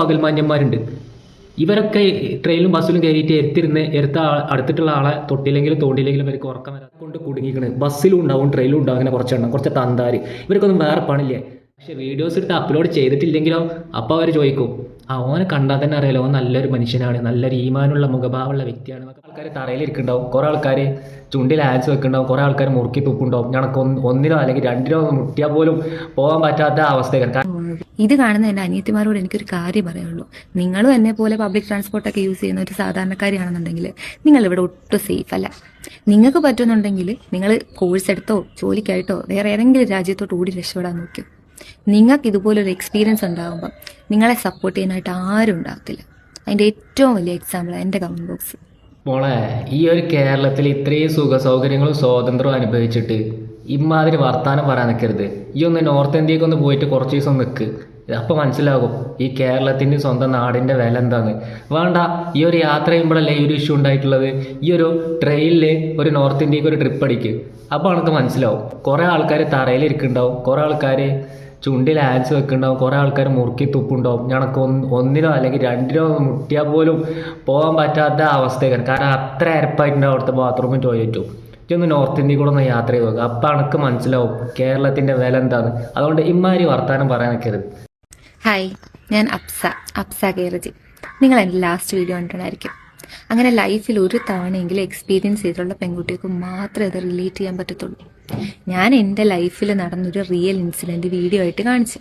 പകൽമാന്യന്മാരുണ്ട്. ഇവരൊക്കെ ട്രെയിനിലും ബസ്സിലും കയറിയിട്ട് എത്തിരുന്ന് എടുത്ത അടുത്തിട്ടുള്ള ആളെ തൊട്ടില്ലെങ്കിലും തോണ്ടില്ലെങ്കിലും ഇവർക്ക് ഉറക്കം വരാതെ കൊണ്ട് കുടുങ്ങിക്കണ്. ബസ്സിലും ഉണ്ടാവും ട്രെയിനിലും ഉണ്ടാവും അങ്ങനെ കുറച്ചെണ്ണം കുറച്ച് തന്താര്. ഇവർക്കൊന്നും വേറെ പണില്ലേ പക്ഷെ വീഡിയോസ് എടുത്ത് അപ്ലോഡ് ചെയ്തിട്ടില്ലെങ്കിലോ അപ്പം അവർ ചോദിക്കും ആ ഓനെ കണ്ടാൽ തന്നെ അറിയാലോ നല്ലൊരു മനുഷ്യനാണ് നല്ലൊരു ഈമാനുള്ള മുഖഭാവമുള്ള വ്യക്തിയാണ് ആൾക്കാർ തറയിലിരിക്കുന്നുണ്ടാവും കുറേ ആൾക്കാർ ചുണ്ടിൽ ആൻസ് വെക്കുന്നുണ്ടാവും. കുറേ ആൾക്കാർ മുറുക്കി തുപ്പുണ്ടാവും ഞങ്ങൾക്ക് ഒന്ന് ഒന്നിനോ അല്ലെങ്കിൽ രണ്ടിനോ മുട്ടിയാൽ പോലും പോകാൻ പറ്റാത്ത അവസ്ഥയാണ്. ഇത് കാണുന്ന എന്റെ അനിയത്തിമാരോട് എനിക്കൊരു കാര്യം പറയുള്ളൂ. നിങ്ങളും എന്നെ പോലെ പബ്ലിക് ട്രാൻസ്പോർട്ടൊക്കെ യൂസ് ചെയ്യുന്ന ഒരു സാധാരണക്കാരിയാണെന്നുണ്ടെങ്കിൽ നിങ്ങൾ ഇവിടെ ഒട്ടും സേഫ് അല്ല. നിങ്ങൾക്ക് പറ്റുന്നുണ്ടെങ്കിൽ നിങ്ങൾ കോഴ്സ് എടുത്തോ ജോലിക്കായിട്ടോ വേറെ ഏതെങ്കിലും രാജ്യത്തോട്ട് ഓടി രക്ഷപ്പെടാൻ നോക്കൂ. നിങ്ങൾക്ക് ഇതുപോലൊരു എക്സ്പീരിയൻസ് ഉണ്ടാകുമ്പം നിങ്ങളെ സപ്പോർട്ട് ചെയ്യാനായിട്ട് ആരും ഉണ്ടാകത്തില്ല അതിന്റെ ഏറ്റവും വലിയ എക്സാമ്പിൾ എന്റെ കമന്റ് ബോക്സ് മോളെ ഈ ഒരു കേരളത്തിൽ ഇത്രയും സുഖ സൗകര്യങ്ങളും സ്വാതന്ത്ര്യവും അനുഭവിച്ചിട്ട് ഇമാതിരി വർത്താനം പറയാൻ നിൽക്കരുത് ഈ ഒന്ന് നോർത്ത് ഇന്ത്യയ്ക്ക് ഒന്ന് പോയിട്ട് കുറച്ച് ദിവസം നിൽക്ക് അപ്പോൾ മനസ്സിലാകും ഈ കേരളത്തിന്റെ സ്വന്തം നാടിന്റെ വില എന്താന്ന്. വേണ്ട ഈ ഒരു യാത്ര ചെയ്യുമ്പോഴല്ലേ ഈ ഒരു ഇഷ്യൂ ഉണ്ടായിട്ടുള്ളത്? ഈ ഒരു ട്രെയിനിൽ ഒരു നോർത്ത് ഇന്ത്യയ്ക്ക് ഒരു ട്രിപ്പ് അടിക്ക്. അപ്പോൾ നമുക്ക് മനസ്സിലാവും. കുറേ ആൾക്കാർ തറയിലിരിക്കുന്നുണ്ടാവും കുറേ ആൾക്കാർ ചുണ്ടിൽ ആൻസ് വെക്കുന്നുണ്ടാവും. കുറേ ആൾക്കാർ മുറുക്കി തുപ്പുണ്ടാവും ഞങ്ങൾക്ക് ഒന്ന് ഒന്നിനോ അല്ലെങ്കിൽ രണ്ടിനോ മുട്ടിയാൽ പോലും പോകാൻ പറ്റാത്ത അവസ്ഥയാണ്. കാരണം അത്ര അരപ്പായിട്ടുണ്ടാവും അവിടുത്തെ ബാത്റൂമും ടോയ്ലറ്റും ഇതൊന്ന് നോർത്ത് ഇന്ത്യയിൽ കൂടെ ഒന്ന് യാത്ര ചെയ്ത് നോക്കുക അപ്പം അണക്ക് മനസ്സിലാവും കേരളത്തിന്റെ വില എന്താണ് അതുകൊണ്ട് ഇമ്മാതിരി വർത്താനം പറയാൻ നിൽക്കരുത് ഹായ് ഞാൻ അപ്സ. അപ്സ കേരജി. നിങ്ങൾ എന്റെ ലാസ്റ്റ് വീഡിയോ കണ്ടിട്ടുണ്ടായിരിക്കും. അങ്ങനെ ലൈഫിൽ ഒരു തവണയെങ്കിലും എക്സ്പീരിയൻസ് ചെയ്തിട്ടുള്ള പെൺകുട്ടികൾക്ക് മാത്രമേ അത് റിലേറ്റ് ചെയ്യാൻ പറ്റത്തുള്ളൂ. ഞാൻ എന്റെ ലൈഫിൽ നടന്നൊരു റിയൽ ഇൻസിഡന്റ് വീഡിയോ ആയിട്ട് കാണിച്ചു.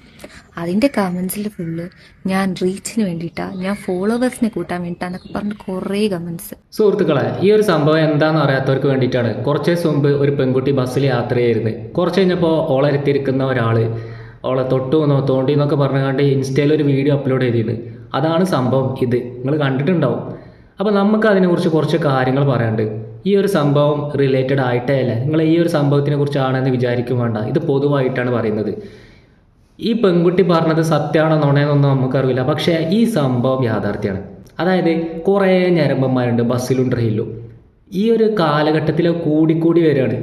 അതിന്റെ കമൻസിൽ ഫുള്ള് ഞാൻ റീച്ചിന് വേണ്ടിയിട്ടാണ് ഞാൻ ഫോളോവേഴ്സിനെ കൂട്ടാൻ വേണ്ടിയിട്ടാന്നൊക്കെ പറഞ്ഞ് കുറേ കമൻസ് സുഹൃത്തുക്കളെ ഈ ഒരു സംഭവം എന്താണെന്ന് അറിയാത്തവർക്ക് വേണ്ടിയിട്ടാണ്. കുറച്ച് ദിവസം മുമ്പ് ഒരു പെൺകുട്ടി ബസ്സിൽ യാത്ര ചെയ്തിരുന്നത് കുറച്ച് കഴിഞ്ഞപ്പോൾ ഓളരുത്തിരിക്കുന്ന ഒരാൾ ഓളെ തൊട്ടു എന്നോ തോണ്ടി എന്നൊക്കെ പറഞ്ഞുകൊണ്ട് ഇൻസ്റ്റയിൽ ഒരു വീഡിയോ അപ്ലോഡ് ചെയ്തിരുന്നത് അതാണ് സംഭവം ഇത്. നിങ്ങൾ കണ്ടിട്ടുണ്ടാവും. അപ്പോൾ നമുക്ക് അതിനെക്കുറിച്ച് കുറച്ച് കാര്യങ്ങൾ പറയാനുണ്ട്. ഈ ഒരു സംഭവം റിലേറ്റഡ് ആയിട്ടേ അല്ല നിങ്ങൾ ഈ ഒരു സംഭവത്തിനെ കുറിച്ചാണെന്ന് വിചാരിക്കും വേണ്ട. ഇത് പൊതുവായിട്ടാണ് പറയുന്നത്. ഈ പെൺകുട്ടി പറഞ്ഞത് സത്യമാണോ നുണയെന്നൊന്നും നമുക്കറിയില്ല. പക്ഷേ ഈ സംഭവം യാഥാർത്ഥ്യമാണ് അതായത് കുറേ ഞരമ്പന്മാരുണ്ട് ബസ്സിലും ട്രെയിനിലും. ഈ ഒരു കാലഘട്ടത്തിൽ കൂടിക്കൂടി വരികയാണ്.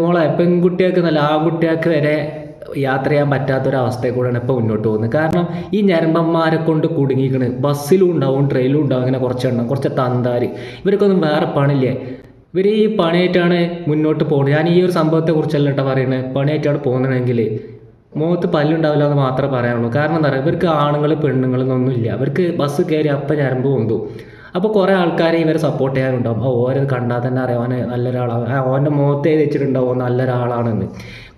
മോളെ പെൺകുട്ടികൾക്ക് നല്ല ആൺകുട്ടികൾക്ക് വരെ യാത്ര ചെയ്യാൻ പറ്റാത്തൊരവസ്ഥയിൽ കൂടെയാണ് ഇപ്പോൾ മുന്നോട്ട് പോകുന്നത്. കാരണം ഈ ഞരമ്പന്മാരെ കൊണ്ട് കുടുങ്ങിക്കണ് ബസ്സിലും ഉണ്ടാവും ട്രെയിനിലും ഉണ്ടാവും അങ്ങനെ കുറച്ചെണ്ണം കുറച്ച് തന്താർ ഇവർക്കൊന്നും വേറെ പണില്ലേ ഇവർ ഈ പണിയായിട്ടാണ് മുന്നോട്ട് പോകുന്നത്. ഞാൻ ഈ ഒരു സംഭവത്തെ കുറിച്ചല്ല കേട്ടോ പറയുന്നത് പണിയായിട്ടാണ് പോകുന്നതെങ്കിൽ മുഖത്ത് പല്ലുണ്ടാവില്ല എന്ന് മാത്രമേ പറയാനുള്ളൂ. കാരണം എന്താ പറയുക ഇവർക്ക് ആണുങ്ങൾ പെണ്ണുങ്ങൾ എന്നൊന്നുമില്ല അവർക്ക് ബസ് കയറി അപ്പം ഞരമ്പ് പൊന്തു. അപ്പോൾ കുറേ ആൾക്കാരെ ഇവരെ സപ്പോർട്ട് ചെയ്യാനുണ്ടാവും അപ്പോൾ ഓരോ കണ്ടാൽ തന്നെ അറിയാം ഓന് നല്ലൊരാളാണ് ഓന്റെ മുഖത്ത് വെച്ചിട്ടുണ്ടാവും നല്ലൊരാളാണെന്ന്.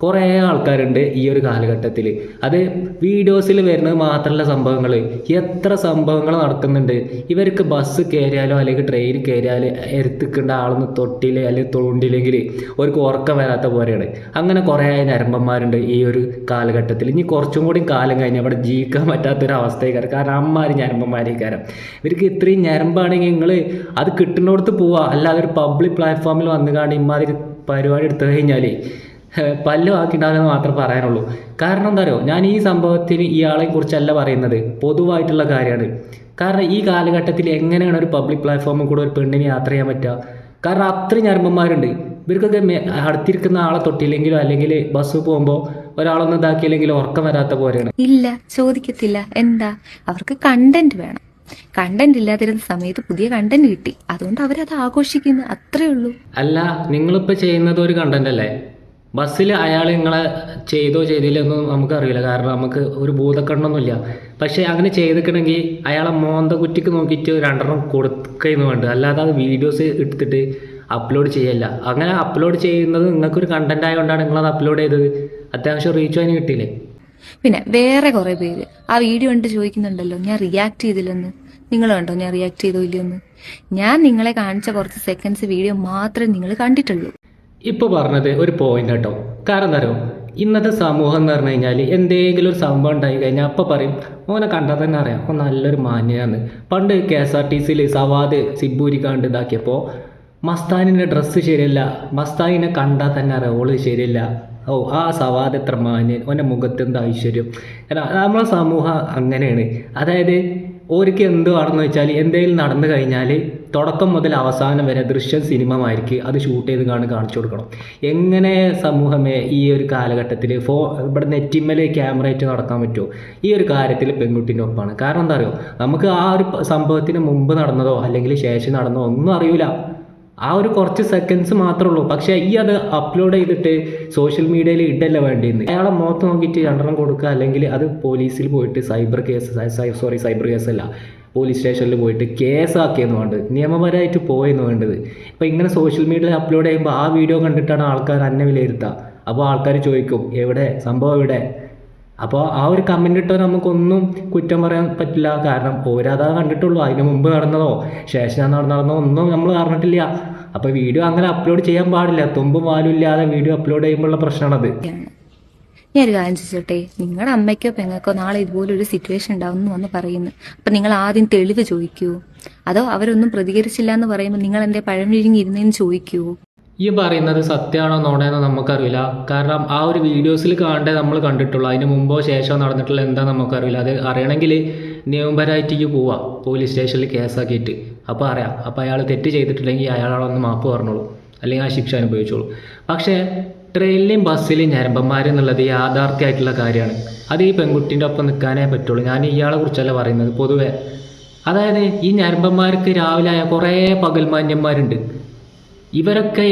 കുറേ ആൾക്കാരുണ്ട് ഈ ഒരു കാലഘട്ടത്തിൽ. അത് വീഡിയോസിൽ വരുന്നത് മാത്രമല്ല സംഭവങ്ങൾ. എത്ര സംഭവങ്ങൾ നടക്കുന്നുണ്ട്. ഇവർക്ക് ബസ് കയറിയാലോ അല്ലെങ്കിൽ ട്രെയിൻ കയറിയാലോ എരുത്തിക്കേണ്ട ആളൊന്ന് തൊട്ടിൽ അല്ലെങ്കിൽ തോണ്ടില്ലെങ്കിൽ അവർക്ക് ഉറക്കം വരാത്ത പോലെയാണ്. അങ്ങനെ കുറേ ഞരമ്പന്മാരുണ്ട് ഈ ഒരു കാലഘട്ടത്തിൽ. ഇനി കുറച്ചും കൂടി കാലം കഴിഞ്ഞ് അവിടെ ജീവിക്കാൻ പറ്റാത്തൊരവസ്ഥയ്ക്കാരം കാരണം അമ്മമാർ ഞരമ്പന്മാരേക്കാരം. ഇവർക്ക് ഇത്രയും ഞരമ്പാണെങ്കിൽ നിങ്ങൾ അത് കിട്ടുന്നിടത്ത് പോവുക അല്ലാതെ ഒരു പബ്ലിക് പ്ലാറ്റ്ഫോമിൽ വന്നു കാണി ഇമാതിരി പരിപാടി എടുത്തു കഴിഞ്ഞാൽ പല്ല് ബാക്കിണ്ടാവില്ലെന്ന് മാത്രം പറയാനുള്ളൂ. കാരണം എന്താ പറയുക ഞാൻ ഈ സംഭവത്തിന് ഇയാളെ കുറിച്ചല്ല പറയുന്നത്. പൊതുവായിട്ടുള്ള കാര്യമാണ്. കാരണം ഈ കാലഘട്ടത്തിൽ എങ്ങനെയാണ് ഒരു പബ്ലിക് പ്ലാറ്റ്ഫോമിൽ കൂടെ ഒരു പെണ്ണിന് യാത്ര ചെയ്യാൻ പറ്റുക? കാരണം അത്രയും ഞരമ്പന്മാരുണ്ട്. ഇവർക്കൊക്കെ അടുത്തിരിക്കുന്ന ആളെ തൊട്ടില്ലെങ്കിലും അല്ലെങ്കിൽ ബസ് പോകുമ്പോൾ ഒരാളൊന്നും ഇതാക്കിയില്ലെങ്കിലോ ഉറക്കം വരാത്ത പോലെയാണ്. ഇല്ല ചോദിക്കത്തില്ല. എന്താ? അവർക്ക് കണ്ടന്റ് വേണം. കണ്ടന്റ് ഇല്ലാതിരുന്ന സമയത്ത് പുതിയ കണ്ടന്റ് കിട്ടി. അതുകൊണ്ട് അവരത് ആഘോഷിക്കുന്നു. അത്രേ ഉള്ളൂ. അല്ല നിങ്ങളിപ്പോൾ ചെയ്യുന്നത് ഒരു കണ്ടന്റ് അല്ലേ? ബസ്സിൽ അയാൾ നിങ്ങളെ ചെയ്തോ ചെയ്തില്ലോ ഒന്നും നമുക്കറിയില്ല. കാരണം നമുക്ക് ഒരു ഭൂതക്കണ്ണൊന്നുമില്ല പക്ഷേ അങ്ങനെ ചെയ്തിട്ടുണ്ടെങ്കിൽ അയാളെ മോന്ത കുറ്റിക്ക് നോക്കിയിട്ട് രണ്ടെണ്ണം കൊടുക്കുന്നു വേണ്ട. അല്ലാതെ അത് വീഡിയോസ് എടുത്തിട്ട് അപ്ലോഡ് ചെയ്യല്ല. അങ്ങനെ അപ്ലോഡ് ചെയ്യുന്നത് നിങ്ങൾക്കൊരു കണ്ടന്റ് ആയതുകൊണ്ടാണ് നിങ്ങളത് അപ്ലോഡ് ചെയ്തത്. അത്യാവശ്യം റീച്ച് അതിന് കിട്ടിയില്ലേ? പിന്നെ വേറെ കുറെ പേര്. ആ വീഡിയോ കണ്ട് ചോദിക്കുന്നുണ്ടല്ലോ ഞാൻ റിയാക്ട് ചെയ്തില്ലെന്ന്? നിങ്ങൾ കണ്ടോ ഞാൻ റിയാക്ട് ചെയ്തോ ഇല്ലയോന്ന് ഞാൻ നിങ്ങളെ കാണിച്ച കുറച്ച് സെക്കൻഡ്സ് വീഡിയോ മാത്രമേ നിങ്ങൾ കണ്ടിട്ടുള്ളൂ. ഇപ്പോൾ പറഞ്ഞത് ഒരു പോയിന്റ് കേട്ടോ കാരണം എന്താ ഇന്നത്തെ സമൂഹം എന്ന് പറഞ്ഞു കഴിഞ്ഞാൽ എന്തെങ്കിലും ഒരു സംഭവം ഉണ്ടായി കഴിഞ്ഞാൽ അപ്പോൾ പറയും മോനെ കണ്ടാൽ തന്നെ അറിയാം. ഓൻ നല്ലൊരു മാന്യനാണ് പണ്ട് കെ എസ് ആർ ടി സിയിൽ സവാദ് സിബൂരിക്കാണ്ട് ഇതാക്കിയപ്പോൾ മസ്താനിന്റെ ഡ്രസ്സ് ശരിയല്ല. മസ്താനിനെ കണ്ടാൽ തന്നെ അറിയാം ഓൾ ശരിയല്ല. ഓ ആ സവാദ് എത്ര മാന്യൻ. ഓന്റെ മുഖത്ത് എന്താ ഐശ്വര്യം. നമ്മളെ സമൂഹം അങ്ങനെയാണ്. അതായത് ഓർക്ക് എന്തുവാണെന്ന് വെച്ചാൽ എന്തെങ്കിലും നടന്നു കഴിഞ്ഞാൽ തുടക്കം മുതൽ അവസാനം വരെ ദൃശ്യം സിനിമമായിരിക്കും അത് ഷൂട്ട് ചെയ്ത് കാണി കാണിച്ചു കൊടുക്കണം. എങ്ങനെ സമൂഹമേ ഈ ഒരു കാലഘട്ടത്തിൽ ഫോ ഇവിടെ നെറ്റിമ്മൽ ക്യാമറ ആയിട്ട് നടക്കാൻ പറ്റുമോ ഈ ഒരു കാര്യത്തിൽ പെൺകുട്ടീന്റെ ഒപ്പമാണ് കാരണം എന്താ അറിയോ? നമുക്ക് ആ ഒരു സംഭവത്തിന് മുമ്പ് നടന്നതോ അല്ലെങ്കിൽ ശേഷം നടന്നതോ ഒന്നും അറിയില്ല ആ ഒരു കുറച്ച് സെക്കൻഡ്സ് മാത്രമേ ഉള്ളൂ. പക്ഷേ ഈ അത് അപ്ലോഡ് ചെയ്തിട്ട് സോഷ്യൽ മീഡിയയിൽ ഇടല്ല വേണ്ടിയെന്ന് അയാളെ മുഖത്ത് നോക്കിയിട്ട് രണ്ടെണ്ണം കൊടുക്കുക അല്ലെങ്കിൽ അത് പോലീസിൽ പോയിട്ട് cyber case sorry cyber case അല്ല. പോലീസ് സ്റ്റേഷനിൽ പോയിട്ട് കേസാക്കിയെന്ന് വേണ്ടത്. നിയമപരമായിട്ട് പോയെന്ന് വേണ്ടത്. ഇപ്പം ഇങ്ങനെ സോഷ്യൽ മീഡിയയിൽ അപ്ലോഡ് ചെയ്യുമ്പോൾ ആ വീഡിയോ കണ്ടിട്ടാണ് ആൾക്കാർ അന്നെ വിലയിരുത്തുക അപ്പോൾ ആൾക്കാർ ചോദിക്കും എവിടെ? സംഭവം എവിടെ? അപ്പോൾ ആ ഒരു കമന്റ് ഇട്ടാൽ നമുക്കൊന്നും കുറ്റം പറയാൻ പറ്റില്ല. കാരണം ഓരതാ കണ്ടിട്ടുള്ളൂ. അതിന് മുമ്പ് നടന്നതോ ശേഷം നടന്നതോ ഒന്നും നമ്മൾ അറിഞ്ഞിട്ടില്ല. അപ്പോൾ വീഡിയോ അങ്ങനെ അപ്ലോഡ് ചെയ്യാൻ പാടില്ല. തുമ്പും വാലും ഇല്ലാതെ വീഡിയോ അപ്ലോഡ് ചെയ്യുമ്പോഴുള്ള പ്രശ്നമാണത്. ഞാനൊരു കാര്യം ചോദിച്ചോട്ടെ? നിങ്ങളുടെ അമ്മയ്ക്കോ പെങ്ങൾക്കോ നാളെ ഇതുപോലെ ഒരു സിറ്റുവേഷൻ ഉണ്ടാവും എന്ന് വന്ന് പറയുന്നു. അപ്പം നിങ്ങൾ ആദ്യം തെളിവ് ചോദിക്കൂ. അതോ അവരൊന്നും പ്രതികരിച്ചില്ല എന്ന് പറയുമ്പോൾ നിങ്ങൾ എന്റെ പഴം വിഴുങ്ങി ഇരുന്നേന്ന് ചോദിക്കൂ? ഈ പറയുന്നത് സത്യമാണോ നോണേന്നോ നമുക്കറിയില്ല. കാരണം ആ ഒരു വീഡിയോസിൽ കാണേണ്ടത് നമ്മൾ കണ്ടിട്ടുള്ളൂ. അതിന് മുമ്പോ ശേഷമോ നടന്നിട്ടുള്ള എന്താ നമുക്കറിയില്ല. അത് അറിയണമെങ്കിൽ നിയമപരമായിട്ടേക്ക് പോവാം. പോലീസ് സ്റ്റേഷനിൽ കേസാക്കിയിട്ട്. അപ്പോൾ അറിയാം. അപ്പോൾ അയാൾ തെറ്റ് ചെയ്തിട്ടില്ലെങ്കിൽ അയാളൊന്ന് മാപ്പ് പറഞ്ഞോളൂ. അല്ലെങ്കിൽ ആ ശിക്ഷ അനുഭവിച്ചോളൂ. പക്ഷേ ട്രെയിനിലെയും ബസ്സിലെയും ഞരമ്പന്മാർ എന്നുള്ളത് യാഥാർത്ഥ്യമായിട്ടുള്ള കാര്യമാണ്. അത് ഈ പെൺകുട്ടീന്റെ ഒപ്പം നിൽക്കാനേ പറ്റുള്ളൂ. ഞാൻ ഇയാളെ കുറിച്ചല്ല പറയുന്നത് പൊതുവേ. അതായത് ഈ ഞരമ്പന്മാർക്ക് രാവിലെ ആയ കുറേ പകൽമാന്യന്മാരുണ്ട്. ഇവരൊക്കെ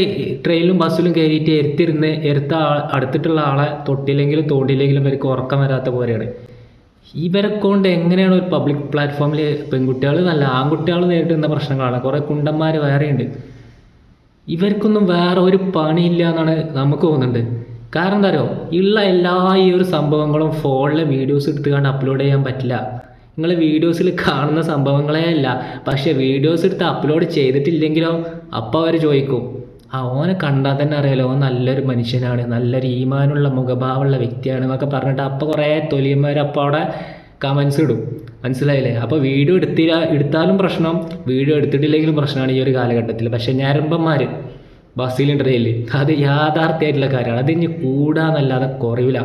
ട്രെയിനിലും ബസ്സിലും കയറിയിട്ട് എരുത്തിരുന്ന് എരുത്ത അടുത്തിട്ടുള്ള ആളെ തൊട്ടില്ലെങ്കിലും തോണ്ടില്ലെങ്കിലും ഇവർക്ക് ഉറക്കം വരാത്ത പോലെയാണ്. ഇവരെ കൊണ്ട് എങ്ങനെയാണ് ഒരു പബ്ലിക് പ്ലാറ്റ്ഫോമിൽ പെൺകുട്ടികൾ നല്ല ആൺകുട്ടികൾ നേരിടുന്ന പ്രശ്നങ്ങളാണ്. കുറേ കുണ്ടന്മാർ വേറെയുണ്ട്. ഇവർക്കൊന്നും വേറെ ഒരു പണിയില്ല എന്നാണ് നമുക്ക് തോന്നുന്നുണ്ട്. കാരണം എന്താ അറിയോ? ഉള്ള എല്ലാ ഈ ഒരു സംഭവങ്ങളും ഫോണിലെ വീഡിയോസ് എടുത്തുകൊണ്ട് അപ്ലോഡ് ചെയ്യാൻ പറ്റില്ല. നിങ്ങൾ വീഡിയോസിൽ കാണുന്ന സംഭവങ്ങളേ അല്ല. പക്ഷേ വീഡിയോസ് എടുത്ത് അപ്ലോഡ് ചെയ്തിട്ടില്ലെങ്കിലോ? അപ്പോൾ അവർ ചോദിക്കും ആ ഓനെ കണ്ടാൽ തന്നെ അറിയാലോ ഓൻ നല്ലൊരു മനുഷ്യനാണ് നല്ലൊരു ഈമാനുള്ള മുഖഭാവമുള്ള വ്യക്തിയാണ് എന്നൊക്കെ പറഞ്ഞിട്ട് അപ്പോൾ കുറേ തൊലിയന്മാർ അപ്പോൾ അവിടെ കമൻസ് ഇടും. മനസ്സിലായില്ലേ? അപ്പോൾ വീഡിയോ എടുത്തില്ല എടുത്താലും പ്രശ്നം വീഡിയോ എടുത്തിട്ടില്ലെങ്കിലും പ്രശ്നമാണ് ഈ ഒരു കാലഘട്ടത്തിൽ പക്ഷേ ഞരമ്പന്മാർ ബസ്സിലും ട്രെയിനിൽ അത് യാഥാർത്ഥ്യമായിട്ടുള്ള കാര്യമാണ്. അത് ഇനി കൂടാന്നല്ലാതെ കുറയില്ല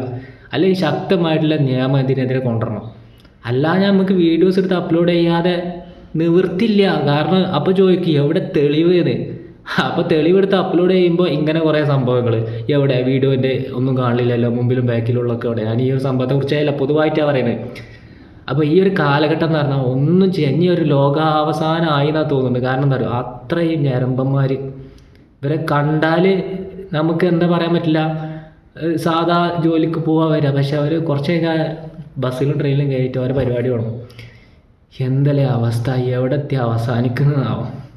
അല്ലെങ്കിൽ ശക്തമായിട്ടുള്ള നിയമം ഇതിനെതിരെ കൊണ്ടുവരണം. അല്ലാതെ നമുക്ക് വീഡിയോസ് എടുത്ത് അപ്ലോഡ് ചെയ്യാതെ നിവൃത്തില്ല. കാരണം അപ്പോൾ ചോദിക്കും എവിടെ തെളിവ് എന്ന് അപ്പോൾ തെളിവെടുത്ത് അപ്ലോഡ് ചെയ്യുമ്പോൾ ഇങ്ങനെ കുറേ സംഭവങ്ങൾ എവിടെ? വീഡിയോന്റെ ഒന്നും കാണില്ലല്ലോ മുമ്പിലും ബാക്കിലുള്ളൊക്കെ എവിടെ? ഞാൻ ഈ ഒരു സംഭവത്തെക്കുറിച്ചല്ല പൊതുവായിട്ടാണ് പറയുന്നത് അപ്പോൾ ഈ ഒരു കാലഘട്ടം എന്ന് പറഞ്ഞാൽ ഒന്നും ഇനി ഒരു ലോകാവസാനമായി എന്നാണ് തോന്നുന്നുണ്ട്. കാരണം എന്താ പറയുക അത്രയും ഞരമ്പന്മാർ ഇവരെ കണ്ടാൽ നമുക്ക് എന്താ പറയാൻ പറ്റില്ല. സാധാ ജോലിക്ക് പോവാൻ വരിക പക്ഷെ അവർ കുറച്ച് കഴിഞ്ഞാൽ ബസ്സിലും ട്രെയിനിലും കയറ്റി ഓരോ പരിപാടി തുടങ്ങും എന്തല്ലേ അവസ്ഥ? എവിടെ എത്തി അവസാനിക്കുന്നതാവും?